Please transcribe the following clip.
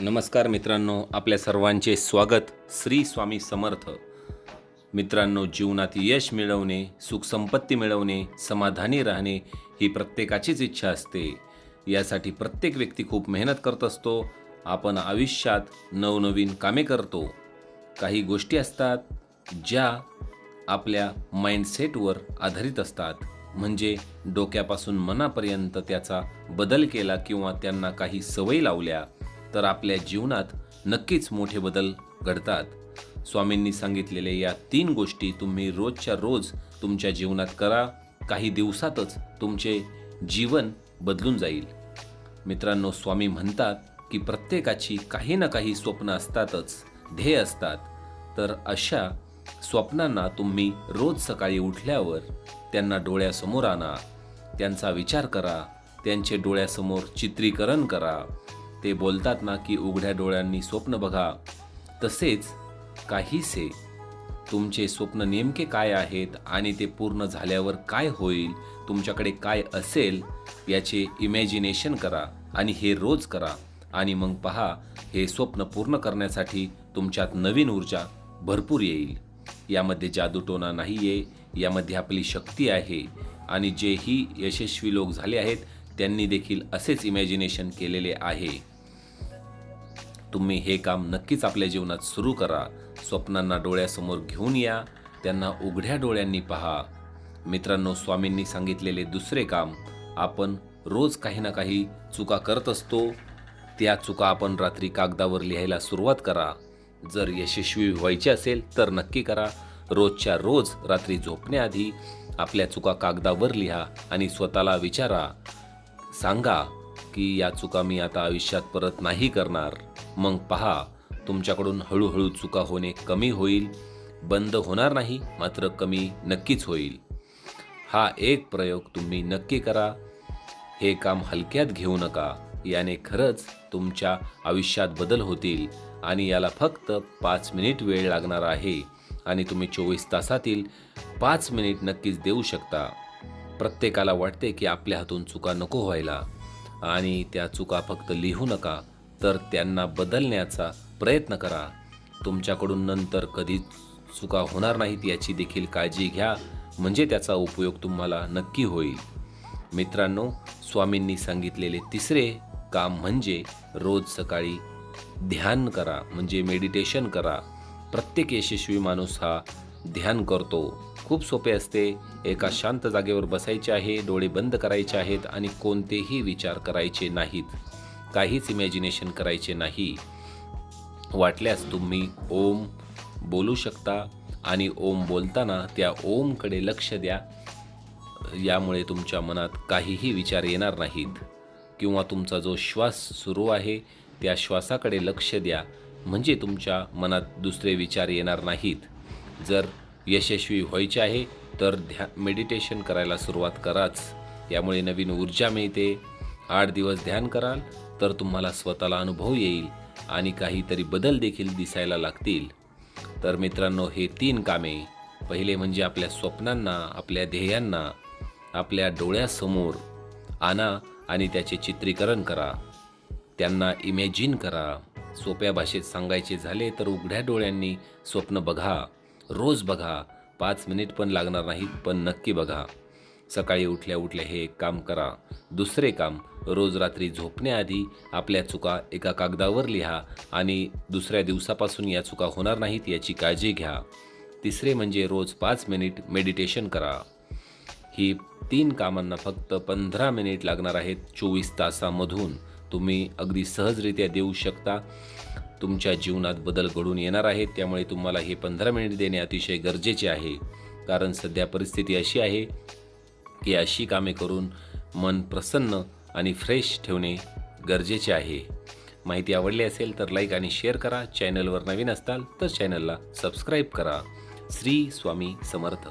नमस्कार मित्रांनो आपल्या सर्वांचे स्वागत श्री स्वामी समर्थ. मित्रांनो जीवनात यश मिळवणे सुखसंपत्ती मिळवणे समाधानी राहणे ही प्रत्येकाचीच इच्छा असते. यासाठी प्रत्येक व्यक्ती खूप मेहनत करत असतो. आपण आयुष्यात नवनवीन कामे करतो. काही गोष्टी असतात ज्या आपल्या माइंडसेटवर आधारित असतात. म्हणजे डोक्यापासून मनापर्यंत त्याचा बदल केला किंवा त्यांना काही सवयी लावल्या. तर आपल्या जीवनात नक्कीच मोठे बदल घडतात. स्वामींनी सांगितलेल्या या तीन गोष्टी तुम्ही रोजच्या रोज तुमच्या जीवनात करा. काही दिवसातच तुमचे जीवन बदलून जाईल. मित्रांनो स्वामी म्हणतात की प्रत्येकाची काही ना काही स्वप्न असतातच ध्येय असतात. तर अशा स्वप्नांना तुम्ही रोज सकाळी उठल्यावर त्यांना डोळ्यासमोर आणा. त्यांचा विचार करा. त्यांचे डोळ्यासमोर चित्रीकरण करा. ते बोलतात ना की उघड्या डोळ्यांनी स्वप्न बघा. तसेच काहीसे तुमचे स्वप्न नेमके काय आहेत आणि ते पूर्ण झाल्यावर काय होईल तुमच्याकडे काय असेल याचे इमॅजिनेशन करा आणि हे रोज करा. आणि मग पहा हे स्वप्न पूर्ण करण्यासाठी तुमच्यात नवीन ऊर्जा भरपूर येईल. यामध्ये जादूटोना नाही आहे यामध्ये आपली शक्ती आहे आणि जेही यशस्वी लोक झाले आहेत त्यांनी देखील असेच इमॅजिनेशन केलेले आहे. तुम्ही हे काम नक्कीच आपल्या जीवनात सुरू करा. स्वप्नांना डोळ्यासमोर घेऊन या. त्यांना उघड्या डोळ्यांनी पहा. मित्रांनो स्वामींनी सांगितलेले दुसरे काम आपण रोज काही ना काही चुका करत असतो. त्या चुका आपण रात्री कागदावर लिहायला सुरुवात करा. जर यशस्वी व्हायचे असेल तर नक्की करा. रोजच्या रोज रात्री झोपण्याआधी आपल्या चुका कागदावर लिहा आणि स्वतःला विचारा. सांगा की या चुका मी आता आयुष्यात परत नाही करणार. मग पहा तुमच्याकडून हळूहळू चुका होणे कमी होईल. बंद होणार नाही मात्र कमी नक्कीच होईल. हा एक प्रयोग तुम्ही नक्की करा. हे काम हलक्यात घेऊ नका. याने खरंच तुमच्या आयुष्यात बदल होतील आणि याला फक्त पाच मिनिट वेळ लागणार आहे आणि तुम्ही चोवीस तासातील पाच मिनिट नक्कीच देऊ शकता. प्रत्येकाला वाटते की आपल्या हातून चुका नको व्हायला आणि त्या चुका फक्त लिहू नका. तर त्यांना बदलण्याचा प्रयत्न करा. तुमच्याकडून नंतर कधी चुका होणार नाहीत याची देखील काळजी घ्या म्हणजे त्याचा उपयोग तुम्हाला नक्की होईल. मित्रांनो स्वामींनी सांगितलेले तिसरे काम म्हणजे रोज सकाळी ध्यान करा म्हणजे मेडिटेशन करा. प्रत्येक यशस्वी माणूस हा ध्यान करतो. खूप सोपे असते. एका शांत जागेवर बसायचे आहे डोळे बंद करायचे आहेत आणि कोणतेही विचार करायचे नाहीत. काहीच इमॅजिनेशन करायचे नाही. वाटल्यास तुम्ही ओम बोलू शकता आणि ओम बोलताना त्या ओमकडे लक्ष द्या. यामुळे तुमच्या मनात काहीही विचार येणार नाहीत. किंवा तुमचा जो श्वास सुरू आहे त्या श्वासाकडे लक्ष द्या. म्हणजे तुमच्या मनात दुसरे विचार येणार नाहीत. जर यशस्वी व्हायचे आहे तर ध्या मेडिटेशन करायला सुरुवात कराच. यामुळे नवीन ऊर्जा मिळते. आठ दिवस ध्यान कराल तर तुम्हाला स्वतःला अनुभव येईल आणि काहीतरी बदल देखील दिसायला लागतील. तर मित्रांनो हे तीन कामे पहिले म्हणजे आपल्या स्वप्नांना आपल्या ध्येयांना आपल्या डोळ्यासमोर आणा आणि त्याचे चित्रीकरण करा. त्यांना इमॅजिन करा. सोप्या भाषेत सांगायचे झाले तर उघड्या डोळ्यांनी स्वप्न बघा. रोज बघा. पाच मिनिट पण लागणार नाहीत पण नक्की बघा. सकाळी उठल्या उठल्या हे एक काम करा. दुसरे काम रोज रात्री झोपण्याआधी आपल्या चुका एका कागदावर लिहा आणि दुसऱ्या दिवसापासून या चुका होणार नाहीत याची काळजी घ्या. तिसरे म्हणजे रोज पाच मिनिट मेडिटेशन करा. ही तीन कामांना फक्त पंधरा मिनिट लागणार आहेत चोवीस तासामधून. तुम्ही अगदी सहजरित्या देऊ शकता. तुमच्या जीवनात बदल घडून येणार आहेत त्यामुळे तुम्हाला हे पंधरा मिनिट देणे अतिशय गरजेचे आहे. कारण सध्या परिस्थिती अशी आहे की अशी कामे करून मन प्रसन्न आणि फ्रेश ठेवणे गरजेचे आहे. माहिती आवडली असेल तर लाईक आणि शेअर करा. चॅनलवर नवीन असताल तर चॅनलला सबस्क्राईब करा. श्री स्वामी समर्थ.